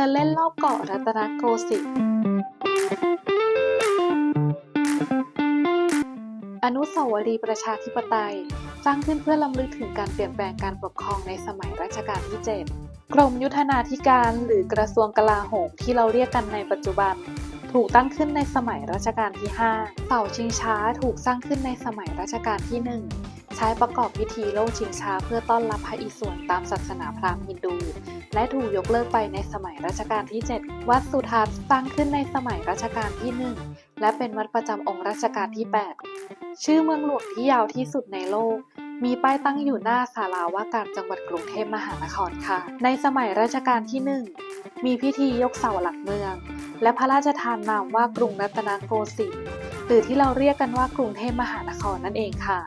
ดินเล่นรอบเกาะรัตนโกสินทร์ อนุสาวรีย์ประชาธิปไตย สร้างขึ้นเพื่อลำลึกถึงการเปลี่ยนแปลงการปกครองในสมัยรัชกาลที่ 7 กรมยุทธนาธิการหรือกระทรวงกลาโหมที่เราเรียกกันในปัจจุบัน ถูกตั้งขึ้นในสมัยรัชกาลที่ 5 เสาชิงช้าถูกสร้างขึ้นในสมัยรัชกาลที่ 1 ใช้ประกอบพิธีโล่ชิงช้าเพื่อต้อนรับพระอิศวรตามศาสนาพราหมณ์ฮินดูและถูกยกเลิกไปในสมัยรัชกาลที่ 7 วัดสุทัศน์สร้างขึ้นในสมัยรัชกาลที่ 1 และเป็นวัดประจำองค์รัชกาลที่ 8 ชื่อเมืองหลวงที่ยาวที่สุดในโลก มีป้ายตั้งอยู่หน้าศาลาว่าการจังหวัดกรุงเทพมหานครค่ะ ในสมัยรัชกาลที่ 1 มีพิธียกเสาหลักเมือง และพระราชทานนามว่ากรุงรัตนโกสินทร์หรือที่เราเรียกกันว่ากรุงเทพมหานครนั่นเองค่ะ